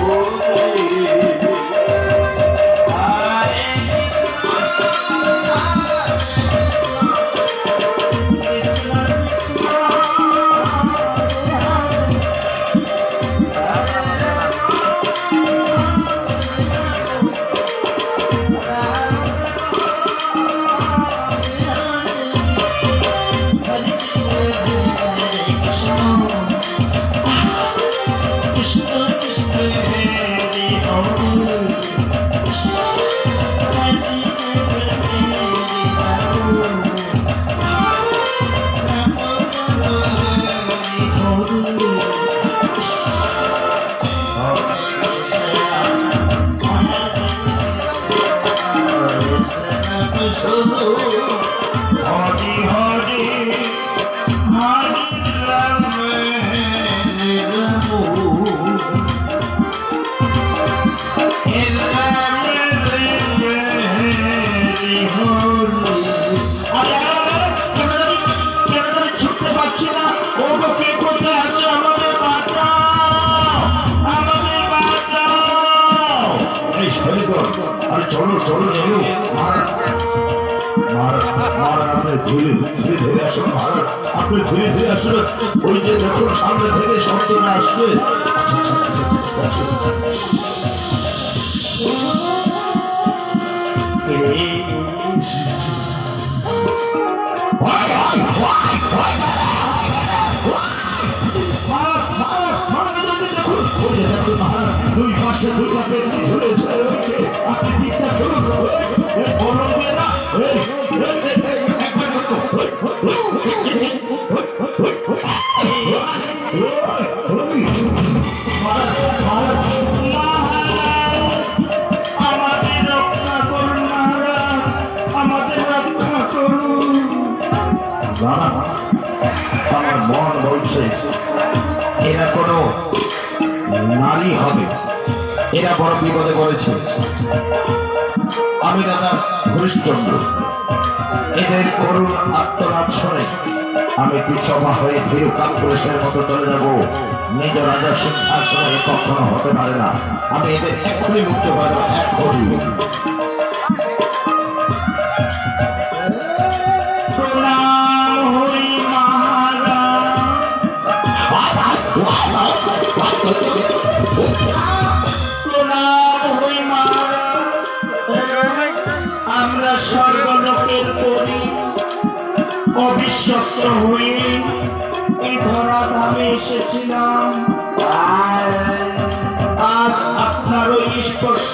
হরি হরি হরি রাম ছুটতে আর চলো চলো চলো। মহারাজ মহারাজ মহারাজ আপনি ধীরে ধীরে ধীরে আসুন মহারাজ আপনি ধীরে ধীরে আসুন ওই যে দেখুন সামনে থেকে শব্দটা আসবে। আমার মন বলছে এরা কোনো নারী হবে। এরা বড় বিপদে পড়েছে। আমি দাদা হরিশ্চন্দ্র। এদের করুণ আত্মনাদ শুনে আমি পিছমা হয়ে ধীরে কাপুরুষের মতো চলে যাব। নিজ রাজা সিংহাসনে কখনো হতে পারে না। আমি এদের এখনই মুক্ত পারব এক্ষুনি অবিশ্বস্ত হয়ে এই ধরা ধামে এসেছিলাম। আজ আপনার ওই স্পর্শ